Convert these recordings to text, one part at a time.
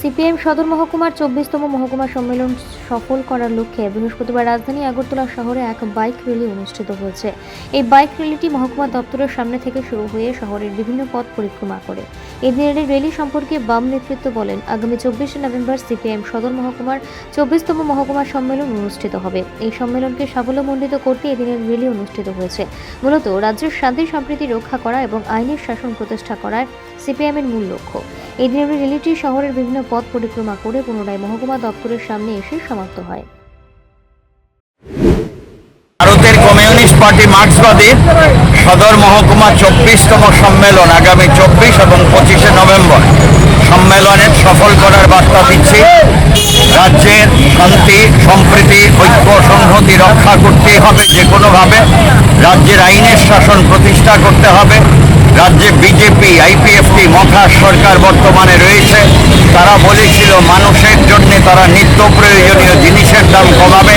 CPM সদর মহকুমার চব্বিশতম মহকুমা সম্মেলন সফল করার লক্ষ্যে বৃহস্পতিবার রাজধানী আগরতলা শহরে এক বাইক র্যালি অনুষ্ঠিত হয়েছে। এই বাইক র্যালিটি মহকুমা দপ্তরের সামনে থেকে শুরু হয়ে শহরের বিভিন্ন পথ পরিক্রমা করে। এই দিনের এই র্যালি সম্পর্কে বাম নেতৃত্ব বলেন, আগামী চব্বিশে নভেম্বর সিপিএম সদর মহকুমার চব্বিশতম মহকুমা সম্মেলন অনুষ্ঠিত হবে। এই সম্মেলনকে সাফল্যমণ্ডিত করতে এদিনের র্যালি অনুষ্ঠিত হয়েছে। মূলত রাজ্যের শান্তি, সম্প্রীতি রক্ষা করা এবং আইনের শাসন প্রতিষ্ঠা করার সিপিএমের মূল লক্ষ্য। এই দিনের র্যালিটি শহরের বিভিন্ন পথ পরিক্রমা করে পুনরায় মহকুমা দপ্তরের সামনে এসে সমাপ্ত হয়। ভারতের কমিউনিস্ট পার্টি মার্ক্সবাদীর সদর মহকুমা চব্বিশতম সম্মেলন আগামী চব্বিশ এবং পঁচিশে নভেম্বর। সম্মেলনের সফল করার বার্তা দিচ্ছি রাজ্যের শান্তি, সম্প্রীতি, ঐক্য সংহতি রক্ষা করতে হবে যে কোনোভাবে রাজ্যের আইনের শাসন প্রতিষ্ঠা করতে হবে। রাজ্যে বিজেপি আইপিএফটি মখাস সরকার বর্তমানে রয়েছে। তারা বলেছিল, মানুষের জন্য তারা নিত্য প্রয়োজনীয় জিনিসের দাম কমাবে,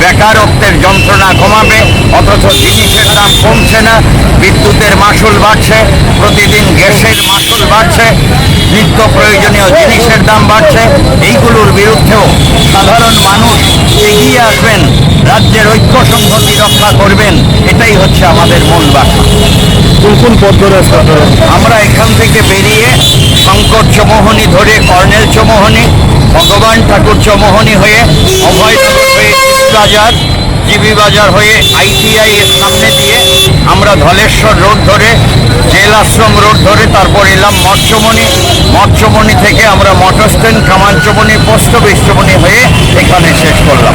বেকারত্বের যন্ত্রণা কমাবে, অথচ জিনিসের দাম কমছে না, বিদ্যুতের মাসুল বাড়ছে, প্রতিদিন গ্যাসের মাসুল বাড়ছে, নিত্য প্রয়োজনীয় জিনিসের দাম বাড়ছে। এইগুলোর বিরুদ্ধেও সাধারণ মানুষ এগিয়ে আসবেন, রাজ্যের ঐক্য সংহতি রক্ষা করবেন, এটাই হচ্ছে আমাদের মূল বাসা। কোন কোন পথ ধরে আসছে আপনারা আমরা এখান থেকে বেরিয়ে শঙ্কর চমোহনী ধরে, কর্নেল চমোহনী, ভগবান ঠাকুর চমোহনী হয়ে অভয়নগর হয়ে বাজার জিবি বাজার হয়ে আইটিআই এর সামনে দিয়ে আমরা ধলেশ্বর রোড ধরে জেল আশ্রম রোড ধরে, তারপর এলাম মৎস্যমণি মৎস্যমণি থেকে আমরা মটর স্ট্যান্ড কামানচমণি পোস্ট অফিস হয়ে এখানে শেষ করলাম।